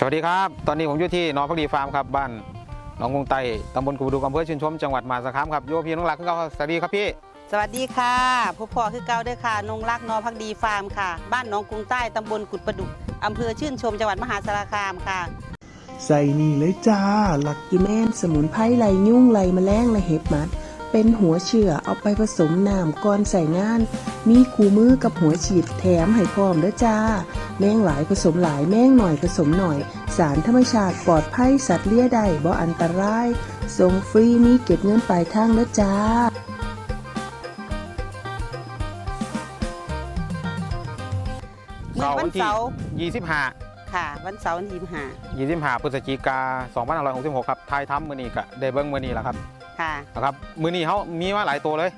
สวัสดีครับ ตอนนี้ผมอยู่ที่หนองพักดีฟาร์มครับบ้านหนองกรุงไตตำบลกูดูอำเภอชื่นชมจังหวัดมหาสารคามครับโยพี่น้องหลักของเราสวัสดีครับพี่ สวัสดีค่ะพ่อพ่อคือเก่าเด้อค่ะนงรักนอพักดีฟาร์มค่ะ บ้านหนองกรุงใต้ตำบลกุดประดุกอำเภอชื่นชมจังหวัดมหาสารคามค่ะใส่นี่เลยจ้า หลักกิแมนสมุนไพรไล่ยุ่งไล่แมลงและเห็บหมัด เป็นหัวเชื่อเอาไปผสมน้ำก่อนใส่งาน มีคูมือกับหัวฉีดแถมให้พร้อมเด้อจ้า แมงหลายผสมหลายแมงหน่อยผสมหน่อย สารธรรมชาติปลอดภัยสัตว์เลี้ยใดบ่อันตรายส่งฟรีมีเก็บเงินปลายทางเด้อจ้าเมื่อวันเสาร์25ค่ะ วันเสาร์วันที่ห้า25พฤศจิกา2566ครับทายทำมือนี้ก็ได้เบิ้งมือนี้แล้วครับค่ะนะครับมือนี้เขามีมาหลายตัวเลย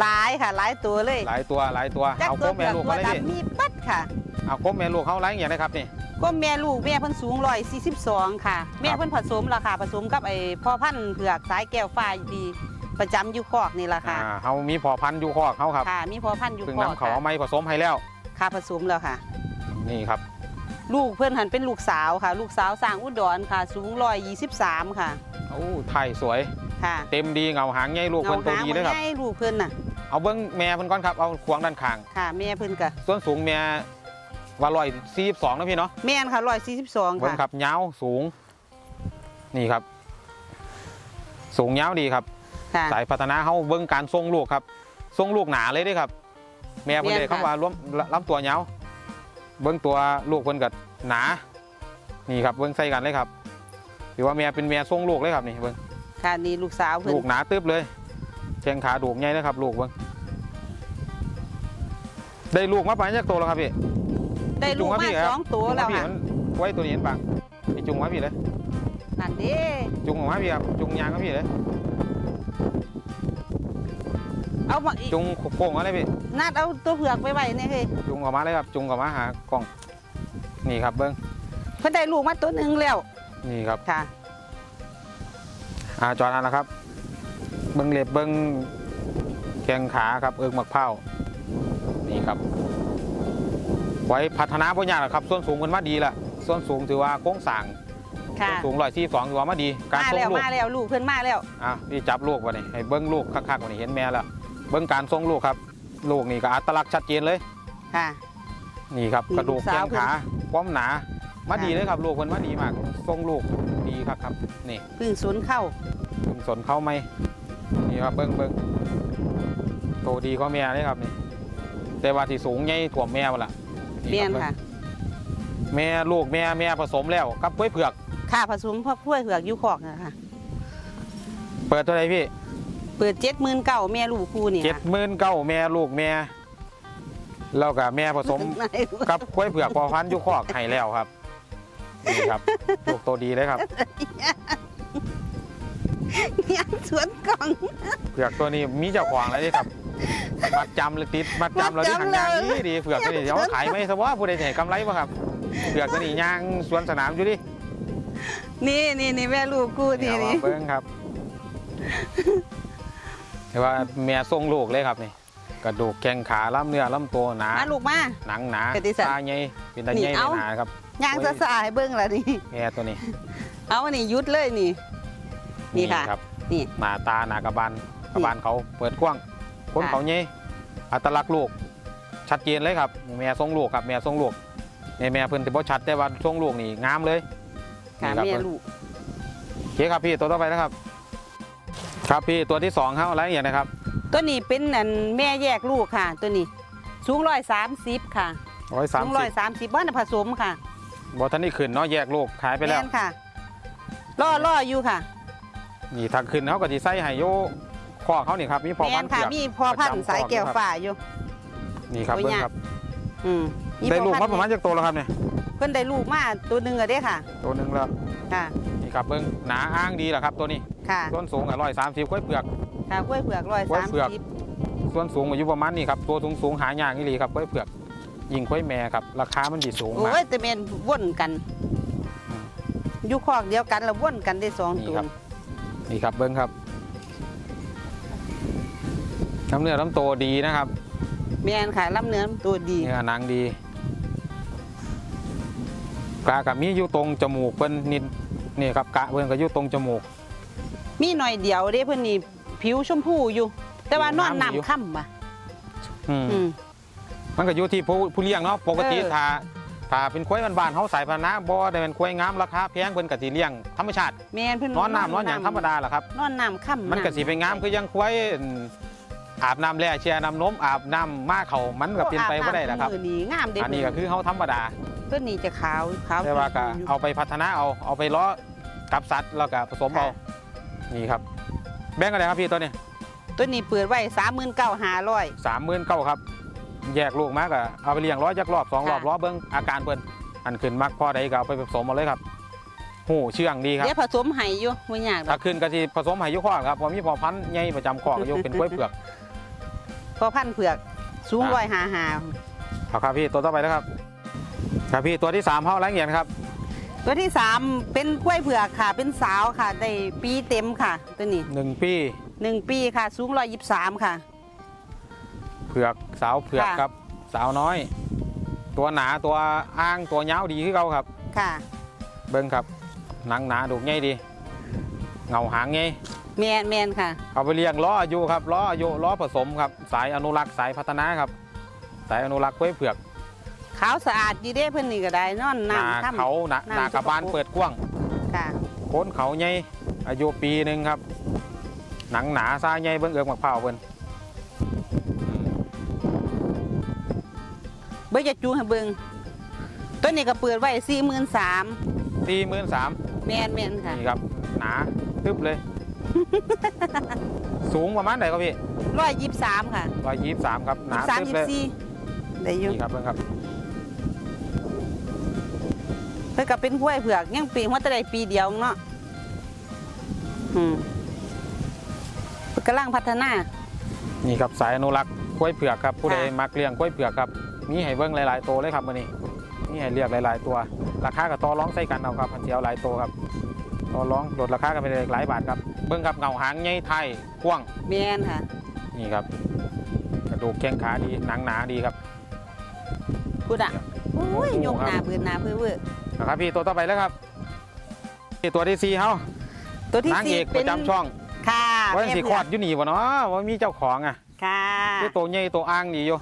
หลายค่ะ หลายตัวเลย หลายตัวหลายตัวจักเอาตัโก้วเผืแม่อกลูกตัวมาเลยพี่ดำมีปัดค่ะ เอาโก้แม่ลูกเขาไล่อย่างไรครับนี่ ก็แม่ลูกแม่เพิ่นสูงร้อยสี่สิบสองค่ะ แม่เพิ่นผสมราคาผสมกับไอ้พ่อพันธุ์เผือกสายแก้วฟ้าดีประจำอยู่คอกนี่แหละค่ะ อ่าเขามีพอพันธุ์อยู่คอกเขาครับค่ะ มีพ่อพันธุ์อยู่ซึ่งคอกนำเขาค่ะเอาไม้ผสมให้แล้ว ค่ะผสมแล้วค่ะ นี่ครับ ลูกเพื่อนหันเป็นลูกสาวค่ะ ลูกสาวสร้างอุดรค่ะ สูงร้อยยี่สิบสามค่ะโอ้ไทยสวย ค่ะเต็มดีเงาหางใหญ่ลูกเพิ่นตัวดีเลยครับให้ลูกเพื่อนน่ะเอาเบิ้งแม่เพิ่นก่อนครับ เอาขวางด้านข้าง ค่ะแม่เพื่อนกะส่วนสูงแม่ ว่าร้อยสี่สองนะพี่เนาะแม่นค่ะร้อยสี่สิบสองเบิ้งค่ะครับยาวสูง นี่ครับ สูงยาวดีครับ ค่ะ สายพัฒนาเขาเบิ้งการทรงลูกครับทรงลูกหนาเลยเด้ครับ แม่เพิ่นเลยแม่นค่ะ คำว่าล้มลำตัวยาวเบิ้งตัวลูกเพิ่นกัหนา นี่ครับเบิ้งใส่กันเลยครับถือว่าแม่เป็นแม่ทรงลูกเลยครับนี่เบิ้ง ค่ะนี่ลูกสาวเพื่อนลูกหนาตึ๊บเลยแข้งขาดูกใหญ่นะครับ ลูกเบิ้งได้ลูกมาปานจากโตแล้วครับพี่ ได้ลูกจุงมาพี่ครับสองตัวแล้วจุงมาพี่ค่ะมันไว้ตัวนี้เห็นปะพี่จุงมาพี่เลยนั่นเด้จุงออกมาพี่ครับจุงยางมาพี่เลยเอามาจุงโค้งมาเลยพี่นัดเอาตัวเผือกไปไว้เนี่ยเฮ้ยจุงออกมาเลยครับ จุงออกมาหากล้อง นี่ครับเบิ้งเพิ่นได้ลูกมาตัวหนึ่งแล้ว นี่ครับค่ะอ่าจอดอันนะครับ เบิ้งเล็บเบิ้งแข้งขาครับ เอิงมักเผานี่ครับ ไว้พัฒนาปัญญากหรอกครับ ส่วนสูงมันมาดีละส่วนสูงถือว่าโค้งสั่งค่ะส่วนสูงร้อยที่สองถือว่ามาดี การมาทรงแล้วลูกมาแล้วลูกเพื่อนมาแล้วอะพี่จับลูกวะนี่ให้เบิ้งลูกคักๆวะนี่เห็นแม่แล้วเบิ้งการทรงลูกครับ ลูกนี่ก็อัตลักษณ์ชัดเจนเลยค่ะนี่ครับนี่กระดูกลูกสาแข้วงขาความหนามาค่ะดีเลยครับลูกมันมาดีมากทรงลูกดีครับครับนี่เพึ่งศูนย์เข้าถึงสนเข้าไหมนี่ครับเบิ้งเบิ้งโตดีกว่าแม่เลยครับนี่แต่ว่าที่สูงใหญ่ถ่วมแม่มาละ เรียนรับค่ะ แม่ลูกแม่แม่ผสมแล้วกับกล้วยเผือก ค่าผสมพ่อพ้วยเผือกอยูคอกนะคะเปิดเท่าไหรพี่เปิดเจ็ดหมื่นเก้าแม่ลูกคู่นี่เจ็ดหมื่นเก้าแม่ลูกแม่แล้วก็แม่ผสมกับกล้วยเผือกพอพันธุ์อยุคอกไห้แล้วครับนี่ครับลูกโตดีเลยครับยังสวนกล่องเผือกตัวนี้มีเจ้าของแล้วนี่ครับ มัดจำเลยติดมัดจำเราที่หางยางดีดีเผือกตัวนี้เดี๋ยวขายไม่สบว่าผู้ใดจะให้กำไรป่ะครับเผือกตัวนี้ยางสวนสนามอยู่ดินี่นี่นี่แม่ลูกคู่นี่เอานี่มาเบิ้งครับแต่ว่าแม่ทรงลูกเลยครับนี่ กระดูกแข้งขาล่ำเนื้อล่ำตัวหนามาลูกมา หนังหนากระดิสันตาใหญ่เป็นตานี่ใหญ่เอาหนาครับย่างซะสายเบิ้งละนี่แม่ตัวนี้เอานี่ยุดเลยนี่ นี่ค่ะ รับนี่ หน้าตาหนากระบาลกระบาลเขาเปิดกว้าง คนค่ะเขาใหญ่อัตลักษณ์ลูกชัดเจนเลยครับแม่ทรงลูกครับแม่ทรงลูกแม่แม่เพิ่นแต่บ่ชัดแต่ว่าทรงลูกนี่งามเลยค่ะนี่รับแม่ลูกโอเคครับพี่ตัวต่อไปนะครับ ครับพี่ตัวที่สองครับอะไรอย่างนะครับ ตัวนี้เป็นอันแม่แยกลูกค่ะ ตัวนี้สูงร้อยสามสิบค่ะร้อยสามสูงสิร้อบยสามสิบบ้านผสมค่ะบอท่านนี่ขึ้นเนาะแยกลูกขายไปแล้วม่นค่ะล่อล่ออยู่ค่ะ นี่ถ้าขึ้นเขาก็จะใส่ให้โย ข้อเขานี่ครับมีพอแม่พันนค่ะเผือกมีพอพันธุ์สายแก้วฝ่าอยู่ นี่ครับโอ้ย เบิ้งยากครับอืมมีได้ลูกพ่มาอประพัมานณธุ์จากตัวแล้วครับเนี่ยเพิ่นได้ลูกมาตัวหนึ่งอะเด้ค่ะ ตัวหนึ่งแล้วค่ะ นี่ครับเบิ้งหนาอ้างดีแหละครับตัวนี้ค่ะส่วนสูงอะร้อยสามสิบกล้วยเผือก ค่ะกล้วยเผือกร้อยกล้วยสามเผือก สิบส่วนสูงอายุประมาณนี้ครับตัวสูงสูงหายากนี่ลีครับกล้วยเผือกยิงกล้วยแม่ครับราคามันดีสูงโอ้มาก ยแต่เมนว่นกันอืมอยู่คอกเดียวกันแล้วว่นกันได้สองนี่ตัวครับ นี่ครับเบิ้งครับ น้ำเนื้อน้ำโตดีนะครับแม่นค่ะลำเนื้อตัวดี เนื้อหนังดีกะกับมีอยู่ตรงจมูกเพิ่นนิดนี่ครับกะเพิ่นก็อยู่ตรงจมูก มีหน่อยเดียวเด้เพิ่นนี่ผิวชมพูอยู่ แต่ว่านอนน้ำอยู่น้ำค่ำบ่ะอืมอืม มันก็อยู่ที่ผู้ผู้เลี้ยงเนาะปกติเออ ถ้าถ้าเป็นควายบ้านๆเฮาสายพันธุ์นะบ่ได้เป็นควายงามราคาแพงเพิ่นก็สิเลี้ยงธรรมชาติแม่นเพิ่นนอนน้ำนอนหยังธรรมดาแหละครับ นอนน้ำค่ำมันก็สิไปงามคือยังควาย อาบน้ำแล่แช่น้ำนมอาบน้ำมาเขามันก็เป็นไปบ่ได้นะครับโอาำนี่งามเด้อันนี้ก็คือเฮาธรรมดาตัวนี้จะขาวขาวแต่ว่าก็อยู่เอาไปพัฒนาเอาเอาไปล้อกับสัตว์แล้วก็ผสมเอาค่ะนี่ครับ แบ่งกันเลยครับพี่ตัวนี้ ตัวนี้เปิดไว้สามหมื่นเก้าห้าร้อยสามหมื่นเก้าครับ แยกลูกมาก็เอาไปเลี้ยงร้อยจักรอบสองรอบค่ะล้อเบิ้งอาการเพิ่นอันขึ้นมักพอใดก็เอาไปผสมหมาเลยครับหูเชื่องดีครับเดี๋ยวผสมไห้อยู่ไม่ยากดถ้าอกขึ้นก็สิผสมให้อยุข้อครับเพอมีพอพันธุ์ใหญ่ประจำข้ออยู่เป็นกล้วยเผือก พอพันธุ์เผือกสูงอ่าร้อยห้าห้าเอาครับพี่ตัวต่อไปนะครับ ครับพี่ตัวที่สามเฮาแรงเงียนครับ ตัวที่สามเป็นกล้วยเผือกค่ะ เป็นสาวค่ะได้ปีเต็มค่ะ ตัวนี้หนึ่งปีหนึ่งปีค่ะ สูงร้อยยี่สิบสามค่ะ เผือกสาวเผือกค่ะ ครับ สาวน้อย ตัวหนาตัวอ้างตัวเงาวดีคือเขาครับ ค่ะ เบิ้งครับหนังหนาดูกใหญ่ดี เงาหางไง แมนแมนค่ะ เอาไปเลี้ยงล้ออายุครับล้ออายุล้อผสมครับ สายอนุรักษ์สายพัฒนาครับ สายอนุรักษ์กล้วยเผือกขาวสะอาดดีเด้เพิ่นนี่ก็ได้นอนหนาน้ำค่ำเขาหนาน้ำ หนากระบาลสกปรกเปิดกว้างค่ะโคนเขาใหญ่อายุปีหนึ่งครับ หนังหนาซาใหญ่เบิ้งเอือกมะพร้าวเบิ้นเบิ่งจะจูงให้เบิ่งตัวนี้ก็เปิดไว้สี่หมื่นสามสี่หมื่นสามแมนแมนค่ะ นี่ครับ หนาทึบเลย สูงประมาณไหนครับพี่ร้อยยี่สิบสามค่ะร้อยยี่สิบสามครับหยี่นาสิบสามทึบยี่เลสิยบสี่ได้อยู่นี่ครับเบิ้งครับเพิ่นก็เป็นกล้วยเผือกยังปีหัวแตะได้ปีเดียวเนาะอืมเพิ่นกำลังพัฒนา นี่ครับสายอนุรักษ์กล้วยเผือกครับผู้ใดค่ะ มักเลี้ยงกล้วยเผือกครับมีให้เบิ้งหลายๆตัวเลยครับมื่อนี้มีให้เลือกหลาย ๆ ตัว ราคากับต่อร้องใส่กันเอาครับพันเสียวหลายตัวครับ ต่อร้องลดราคากันไปเลยหลายบาทครับ เบิ้งครับเงาหางใหญ่ไทยกว้างแมนค่ะ นี่ครับ กระดูกแข้งขาดีหนังหนาดีครับพูดอะโอ้ยโอ้โหยกหน้าครับเบือนหน้าเพื่อเวอร์นะครับพี่ตัวต่อไปแล้วครับนี่ตัวที่สี่เฮาตัวที่นางสี่เอกปเป็นระจำช่องค่ะว่าแม่สิเผืคลออกดอยู่นี่บ่เนาะว่ามีเจ้าของอะค่ะคือตัวใหญ่ตัวอ้างดีอยู่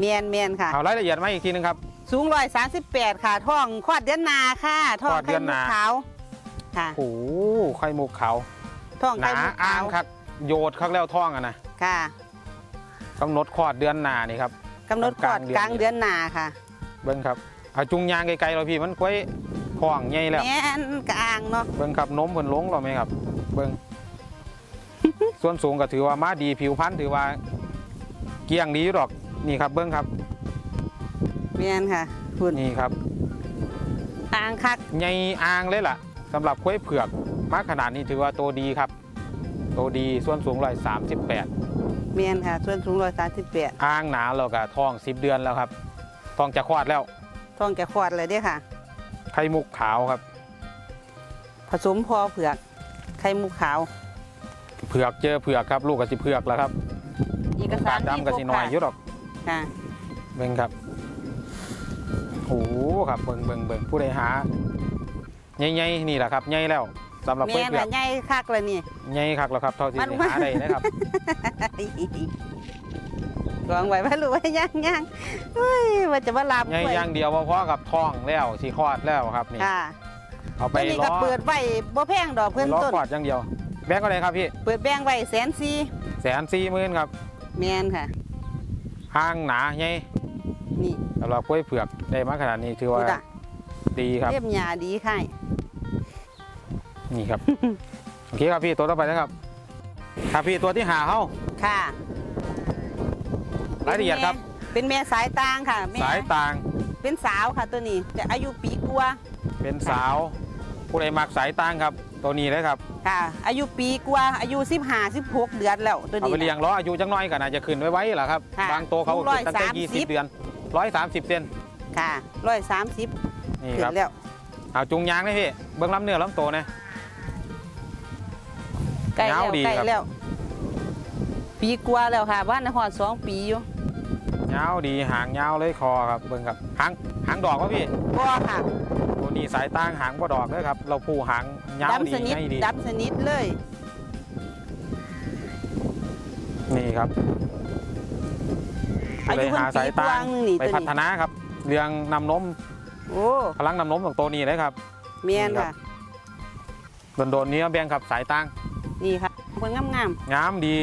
แมนแมนค่ะ เอารายละเอียดมาอีกทีนึงครับ สูงร้อยสามสิบแปดค่ะ ท้องคลอดเดือนนาค่ะท้องคลอดเดืไข่อนมุนากขาว ค่ะ โอ้โหไข่มุกขาวท้องหไข่นามุกอ้าขางวคักโยดคักแล้วท้องอะนะค่ะกำหนดคลอดเดือนหน้านี่ครับ กำหนดคลอดกกลาลางงเดืเดืออนนนาค่ะเบิ้งครับเอาจุงยางไกลๆเราพี่มันกล้วยท้องใหญ่แล้ว แม่นกลางเนาะเบิ้งครับนมเพิ่นลงเราไหมครับ เบิ้ง ส่วนสูงก็ถือว่ามาดีผิวพรรณถือว่า เกลี้ยงดีอยู่ดอกนี่ครับ เบิ้งครับแม่นค่ะคุณนี่ครับอ่างคัก ใหญ่อ่างเลยล่ะ สำหรับกล้วยเผือกมาขนาดนี้ถือว่าตัวดีครับตัวดีส่วนสูงร้อยสามสิบแปดแม่นค่ะส่วนสูงร้อยสามสิบแปดอ่างหนาแล้วก็ท้องสิบเดือนแล้วครับท้องจะคลอดแล้วท้องแกคลอดเลยเด้อค่ะ ไข่มุกขาวครับ ผสมพอเผือก ไข่มุกขาว เผือกเจอเผือกครับลูกกับสิเผือกแล้วครับเอกสารดำกับสิหน่อยอยุดอกค่ะเบิ่งครับโอ้โหครับเบิ่งเบิ่งเบิ่งผู้ใดหา ใหญ่ๆนี่แหละครับใหญ่แล้วสำหรับกล้วยแม่นเผือค่ะกใหญ่คักเลยนี่ ใหญ่คักแล้วครับเท่าที่มันสิหาได้นะครับกองไว้ว่ารู้ว่าย่างย่างเฮ้ยว่าจะมาลามใหญ่อย่างเดียวพอๆกับท้องแล้วสีคลอดแล้วครับนี่ค่ะเอาไปตัวนี้ล้ก็อเปิดไว้บ่แพงดอกเพื่อนล้อต้น คลอดอย่างเดียว แบงก์ก็เลยครับพี่เปิดแบงไว้แสนซีแสนสี่หมื่นครับแมนค่ะ ห้างหนาใหญ่นี่สำหรับกล้วยเผือกได้มาขนาดนี้ถือว่าดูดะดีครับ เรียบหยาดีค่ะ นี่ครับ โอเคครับพี่ตัวต่อไปนะครับ ครับพี่ตัวที่หาเขาค่ะรายละเอียดครับ เป็นแม่สายตางค่ะแม่สายต่าง เป็นสาวค่ะตัวนี้ แต่อายุปีกว่าเป็นสาว ผู้ใดมักสายต่างครับ ตัวนี้เลยครับ ค่ะ อายุปีกว่าอายุ15 16เดือนแล้วตัวเอานี้ไปเลี้ยงล้ออายุจังน้อยก็น่าจะขึ้นไว้ไว้ล่ะครับค่ะบางตัวเขาร้อยตั้งแต่สามสิบยี่สิบเดือนร้อยสามสิบเซนค่ะร้อยสามสิบนี่ขึ้ครับนแล้วเอาจุงยางเลยพี่เบิ้งลำเนื้อลำโตวนะใก ล้แล้วยาวดีใกล้ครับแล้ว ปีกว่าแล้วค่ะบ้านในหอดสองปีอยู่ยาวดีหางยาวเลยคอครับเบิ้งครับหางหางดอกวะพี่บ่ค่ะตัวตัวนี้สายต่างหางบ่ดอกเลยครับ เราผูหางยาวดีดำสนิทง่ายดีดำสนิทเลย นี่ครับอาเลยุยเพิ่นหาปีสายกต่าวางงหนึงนี่ไปตัวพัฒนี้นาครับเรื่องนำนมโอ้พลังนำนมของตัวนี้เลยครับเมียนนี่ครัค่ะบโดนๆนี้แบ่งครับสายต่าง นี่ค่ะเพิ่นงามงามดี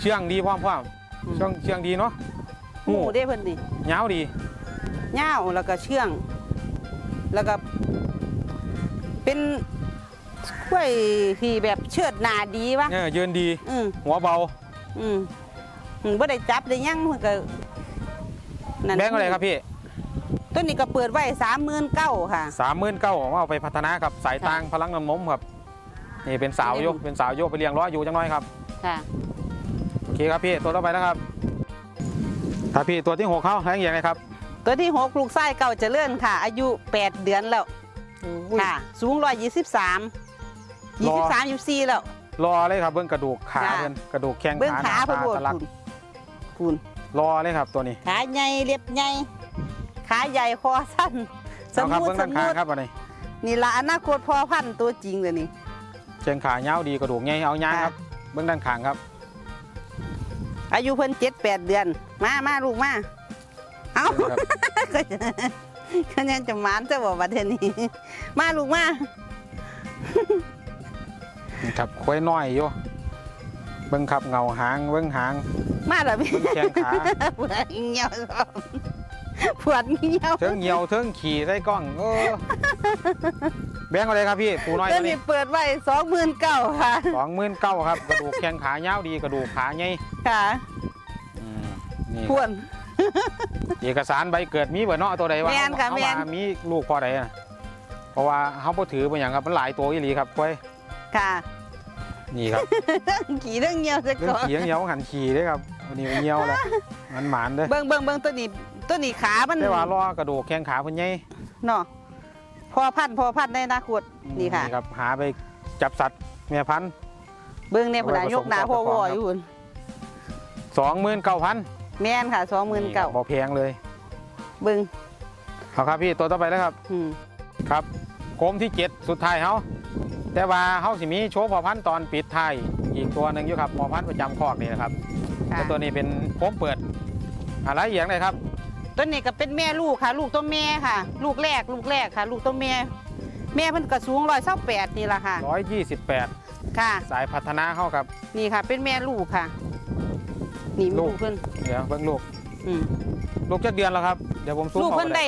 เชื่องดีพร้อมพร้อมๆอืมเชื่องเชื่องดีเนาะหมูได้เพิ่นนี่ยาวดียาวแล้วก็เชื่อง แล้วก็ เป็นกล้วยที่แบบเชิดหน้าดีวะเออยืนดี อืมหัวเบาอืมอืมบ่ได้จับได้หยังมันก็นั่นแบ่งอะไรครับพี่ต้นนี้ก็เปิดไว้สามหมื่นเก้าค่ะ สามหมื่นเก้าเอาไปพัฒนาครับสายต่างพลังนำนมครับ นี่เป็นสาวโยเลี้ยงเป็นสาวโยไปเลี้ยงล้ออยู่จังน้อยครับค่ะโอเคครับพี่ตัวต่อไปนะครับครับพี่ตัวที่หกเข้าแรงอย่างไรครับ ตัวที่หกลูกไส้เก่าเจริญค่ะ อายุแปดเดือนแล้วค่ะสูงร้อยยี่สิบสามยี่สิบสามยี่สี่แล้วรอเลยครับเบื้องกระดูกขาจ้ะเพิ่นกระดูกแข้งเบื้องขาขาหเพิ่นน้าโบดตาตะลักคุณคุณรอเลยครับตัวนี้ ขาใหญ่เรียบใหญ่ขาใหญ่คอสั้นสเอาครับมูทเบื้องสด้านมูข้างทครับอันนี้นี่ละอนาคตพ่อพันธุ์ตัวจริงเลยนี่ แข้งขาเงาวดีกระดูกใหญ่เอาย่างค่ะครับเบื้องด้านข้างครับ อายุเพิ่นเจ็ดแปดเดือน มามาลูกมา เอาเชิญครับ ก็จะคะแนนจะหมานจะบอกประเทศนี้ มาลูกมา นี่ครับควายน้อยอยู่เบื้องครับเงาหางเบื้องหาง มาแล้วพี่เบื้องแข้งขาปวดเงียวครับปวดเงียว เทิงเหี่ยวเทิงขี่ใส่กล้องเออ แบงค์อะไรครับพี่ปูน้อยตัวตัวนี้นี้เปิดไว้สองหมื่นเก้าค่ะสองหมื่นเก้าครับ กระดูกแข้งขาเงาวดีกระดูกขาใหญ่ค่ะอืมนี่พวนเอกสารใบเกิดมีเบ่เนาะตัวใดวะแม่นค่ะเอาแม่ว่านมีลูกพอใดอะเพราะว่าเขาบ่ถือเป็นอย่างครับมันหลายตัวอีหลีครับกล้วยค่ะ นี่ครับขี่เรื่องเงียวจะเรื่องก่อนขี่เหี่ยวหันขี่เด้อครับวันนี้มันเหี่ยวแล้วมันหมานเด้อเบิ้งเบิ้งเบิ้งตัวนี้ตัวนี้ขามันแต่ว่ารอกระดูกแข้งขาเพิ่นใหญ่เนาะ พอพันธุ์พอพันธุ์ในอนาคตนี่ค่ะ ครับหาไปจับสัตว์แม่พันธุ์ เบิ้งเนี่ยพนายกหนาพ่อวออยู่พุ่นสองหมื่นเก้าพันแม่นค่ะสองหมื่นเก้าบ่แพงเลยเบิ้งเอาครับพี่ตัวต่อไปแล้วครับอืมครับโคมที่เจ็ดสุดท้ายเฮาแต่ว่าเฮาสิมีโชว์พอพันธุ์ตอนปิดท้ายอีกตัวหนึ่งอยู่ครับพอพันธุ์ประจำคอกนี่นะครับค่ะแต่ตัวนี้เป็นโคมเปิดอะไรอย่างไรครับ ตัวนี้ก็เป็นแม่ลูกค่ะ ลูกตัวแม่ค่ะ ลูกแรก ลูกแรกค่ะ ลูกตัวแม่ แม่เพิ่นก็สูงร้อยเศร้าแปดนี่แหละค่ะ 128 ค่ะ สายพัฒนาเข้าครับ นี่ค่ะ เป็นแม่ลูกค่ะ นี่ลูลูก กเพิ่นเดี๋ยวเบิ่งลูก อืมลูกจักเดือนแล้วครับ เดี๋ยวผมซูมลูกเข้าเพิ่นไปได้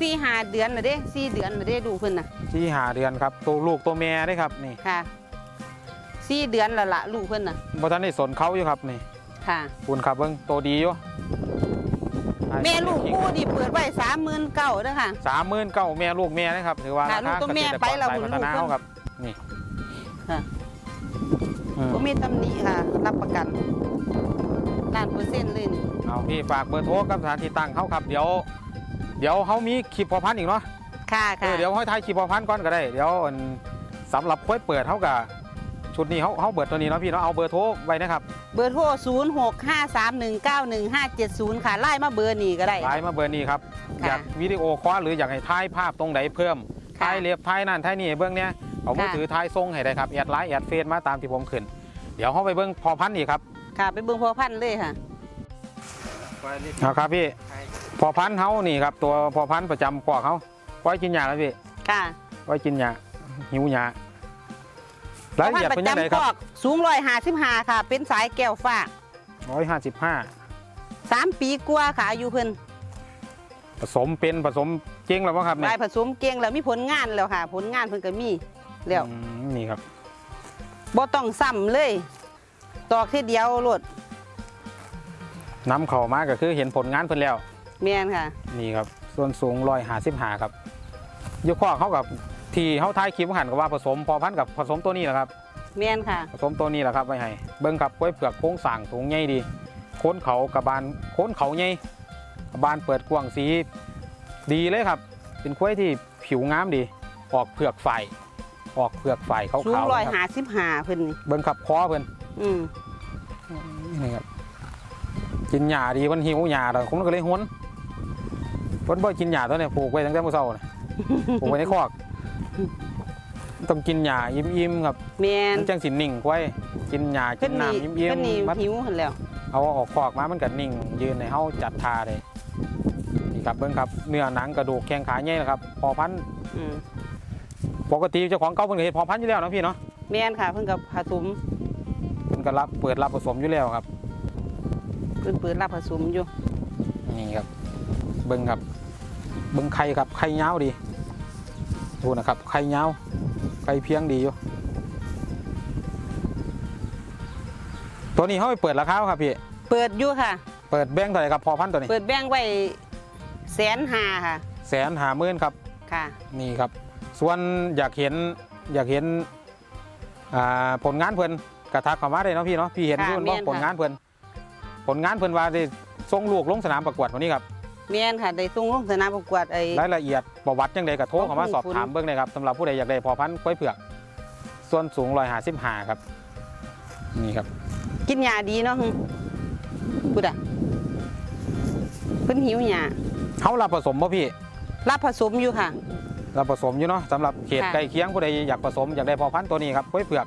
สี่ห้าเดือนน่ะเด้สี่เดือนน่ะเด้ลูกเพิ่นน่ะ ที่หาเดือนครับ ตัวลูกตัวแม่ได้ครับนี่ค่ะสี่เดือนและละลูกเพิ่นน่ะ บ่ทันได้สนเขาอยู่ครับนี่ค่ะ คุณครับเบิ่งตัวดีอยู่ แม่ลูกคู่นี่เปิดไว้สามหมื่นเก้าเด้อค่ะสามหมื่นเก้าแม่ลูกแม่นะครับถือว่าค่ะราลูกคาตัวแม่เกษตรกไปรแล้วสายพัฒนาลูกเพิ่นเข้าครับนี่ค่ะอืมก็มีตำหนิค่ะ รับประกันล้านเปอร์เซ็นต์เลยนี่เอาพี่ฝากเบอร์โทรกับสถานที่ตั้งเขาครับ เดี๋ยว เดี๋ยวเขามีคลิปพอพันธุ์อีกเนาะค่ะเอค่ะอเดี๋ยวเขาถ่ายคลิปพอพันธุ์ก่อนก็ได้ เดี๋ยวอันสำหรับค่อยเปิดเขากับ ชุดนี้เขาเขาเปิดตัวนี้เนาะพี่เนาะเอาเบอร์โทรไว้นะครับเบอร์โทรศูนย์หกห้าสามหนึ่งเก้าหนึ่งห้าเจ็ดศูนย์ค่ะไล่มาเบอร์นี้ก็ได้ ไลน์มาเบอร์นี้ครับค่ะ อยากวิดีโอคอลหรืออยากให้ถ่ายภาพตรงไหนเพิ่มค่ะ ถ่ายเล็บถ่ายนั่นถ่ายนี่ให้เบื้องเนี้ยเอามือค่ะถือถ่ายทรงให้ได้ครับแอดไลน์แอดเฟซมาตามที่ผมขึ้น เดี๋ยวเขาไปเบื้องพอพันธุ์อีกครับค่ะไปเบิ่งพอพันธุ์เลยค่ะ เอาครับพี่พอพันธุ์เขานี่ครับตัวพอพันธุ์ประจำกวกเขาไว้กินยาแล้วพี่ค่ะไว้กินยาหิวยาพ รายอละพันเอียดธุ์ปเป็นระยังไงจำคครัอบกสูงร้อยห้าสิบห้าค่ะ เป็นสายแก้วฟ้าร้อยห้าสิบห้าสามปีกว่าค่ะอายุเพิ่นผสมเป็นผสมจริงแล้วป่ะครับเนี่ลายยผสมเก่งแล้วมีผลงานแล้วค่ะ ผลงานเพิ่นก็มีแล้วอืมนี่ครับบ่ต้องซ้ำเลย ตอกทีเดียวโลดน้ำเข่ามาก็คือเห็นผลงานเพิ่นแล้วแม่นค่ะ นี่ครับ ส่วนสูงร้อยห้าสิบห้าครับยกข้อเขากับ ที่เขาท้ายคลิปหันกับว่าผสมพอพันธุ์กับผสมตัวนี้แหละครับแม่นค่ะ ผสมตัวนี้แหละครับไว้ให้เบิ้งครับกล้วยเผือกโค้งสั่งถุงใหญ่ดีโค้นเขากับบานโค้นเขาใหญ่กระบานเปิดกว้างสีดีเลยครับ เป็นกล้วยที่ผิวงามดี ออกเผือกไฟออกเผือกไฟขาวสูงๆร้อยนะครับห้าสิบห้าเพิ่นนี่เบิ้งขับคอเพิ่นอืมนี่ครับกินหญ้าดีมันหิวหญ้าแต่คงก็เลยห้วนเพิ่นบ่กินหญ้าตัวเนี้ผูกไว้ตั้งแต่เมื่อเช้าน่ะผูกไว้ในคอก ต้องกินหญ้าอิ่มๆครับแม่นมันจังสินิ่งไว้ กินหญ้ากิเพิ่นนนี่น้ำอิ่มเพิ่นนี่ๆมันหิวหั่นแล้วเอาออกคอกมามันก็นิ่ง ยืนในเฮาจัดทาเลยนี่ครับเบิ่งครับเนื้อหนังกระดูกแข้งขาใหญ่นะครับพอพันธุ์อืมปกติเจ้าของเก่าเพิ่นก็เฮ็ดพอพันธุ์อยู่แล้วเนาะพี่เนาะแม่นค่ะ เพิ่นก็ผสมเพิ่นก็รับเปิดรับผสมอยู่แล้วครับ เพิ่นเปิดรับผสมอยู่นี่ครับ เบิ่งครับ เบิ่งไข่ครับไข่ยาวดี ดูนะครับไข่ยาวไข่เพียงดีอยู่ตัวนี้เขาไปเปิดราคาครับพี่เปิดอยู่ค่ะ เปิดแบงค์เท่าไหร่ครับพอพันธุ์ตัวนี้ เปิดแบ่งไว้แสนห้าค่ะแสนหาหมื่นครับค่ะ นี่ครับ ส่วนอยากเห็นอยากเห็นอ่าผลงานเพิ่นกระทักเข้ามาได้เนาะพี่เนาะพี่เห็นค่ะอยู่แม่ว่านค่ะผลงานเพิ่นผลงานเพิ่นว่าได้ส่งลูกลงสนามประกวดวันนี้ครับ แม่นค่ะได้ส่งลงสนามประกวดไอ้รายละเอียดประวัติยังไงก็โทรเข้ามาขอบคุณสอบถามเบิ่งเลยครับสำหรับผู้ใดอยากได้พอพันธุ์กล้วยเผือก ส่วนสูงรอยหาสิบหาครับ นี่ครับ กินหญ้าดีเนาะหึพูดอะเพิ่นหิวหญ้าเขารับผสมป่ะพี่ รับผสมอยู่ค่ะ รับผสมอยู่เนาะสำหรับเขตค่ะ ใกล้เคียงผู้ใดอยากผสมอยากได้พอพันธุ์ตัวนี้ครับกล้วยเผือก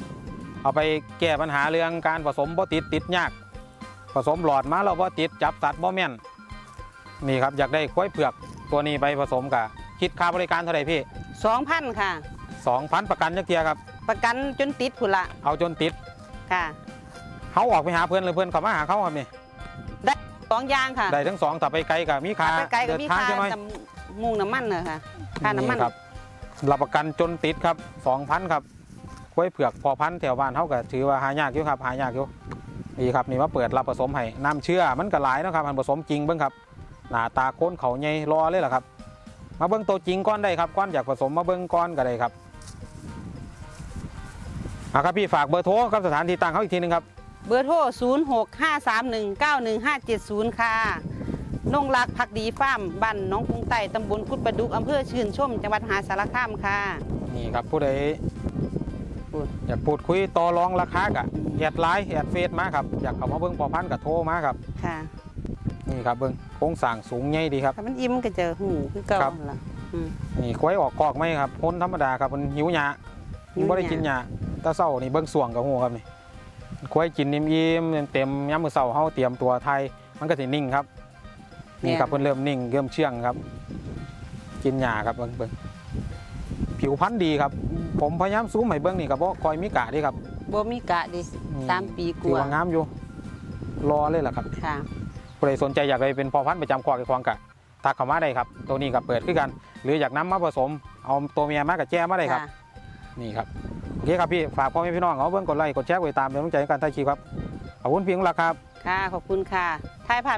เอาไปแก้ปัญหาเรื่องการผสมบ่ติดติดยาก ผสมหลอดมาแล้วบ่ติดจับสัตว์บ่แม่น นี่ครับอยากได้กล้วยเผือกตัวนี้ไปผสมกับคิดค่าบริการเท่าไหร่พี่2,000ค่ะสองพันประกันจักเทียครับ ประกันจนติดพุ่นละเอาจนติดค่ะ เขาออกไปหาเพื่อนหรือเพื่อนเขามาหาเขาครับนี่สองอย่างค่ะได้ทั้งสองถ้าไปไกลกับมีค่าไปไกลก็เดินมีทางค่าจังหน่อย น้ำมูงน้ำมันเนอะค่ะค่าน้ำมัน ครับรับประกันจนติดครับสองพันครับกล้วยเผือกพอพันธุ์แถวบ้านเขาก็ถือว่าหายากอยู่ครับหายากอยู่นี่ครับนี่มาเปิดรับผสมให้น้ำเชื่อมันก็หลายเนาะครับมันผสมจริงเบิ้งครับ หน้าตาโค้นเขาใหญ่รอเลยล่ะครับ มาเบิ้งตัวจริงก้อนได้ครับก้อนอยากผสมมาเบิ้งก้อนก็ได้ครับอะครับพี่ฝากเบอร์โทรกับสถานที่ตั้งเขาอีกทีหนึงครับ เบอร์โทร 0 6 5 3 1 9 1 5 7 0 ค่ะนงรักพักดีฟาร์มบ้านหน้องกรุงไต่ตำบลพุทธประดุกอำเภอชื่นชม จังหวัดมหาสารคามค่ะ นี่ครับผู้ใดพูด อยากพูดคุยต่อรองราคากะแอดไลน์แอดเฟซมาครับ อยากเข้ามาเบิ้งพอพันธุ์กับโทรมาครับ ค่ะ นี่ครับเบิ้งโครงสร้างสูงใหญ่ดีครับ ถ้ามันอิ่มก็จะหูคือเก่าครับ ล่ะอืม นี่ควายออกกอกไหมครับพ้นธรรมดาครับมันหิวหยาหิวหญ้าบ่ได้กินหยาแตาเศร้านี่เบิ้งสวงกับหูครับนี่ควายกินนิ่มๆเต็มๆย้ำมือเศร้าเฮาเตรียมตัวไทยมันก็สินิ่งครับ นี่ครับเพิ่นเริ่มนิ่งเริ่มเชื่องครับ กินหยาครับเบิ้งเบิ้งผิวพรรณดีครับ ผมพยายามซูมให้เบิ้งนี่ครับบ่คอยมีกะเดีครับบ่มีกะดิอืมสามปีกถือว่าว่างามอยู่ รอเลยล่ะครับ ค่ะ ผู้ใดสนใจอยากไปเป็นพอพันธุ์ประจำคอกไอ้ควางกะทักเข้ามาได้ครับ ตัวนี้กับเปิดขึ้นกัน หรืออยากนำมาผสม เอาตัวเมียมากับแจ้มาได้ครับค่ะนี่ครับโอเคครับพี่ฝากพ่อแม่พี่น้องเอาเบิ่งกดไลค์กดแชร์กดติดตามเป็นกำลังใจในการถ่ายคลิปครับขอบคุณพี่ของรักครับ ค่ะ ขอบคุณค่ะถ่ายภาพ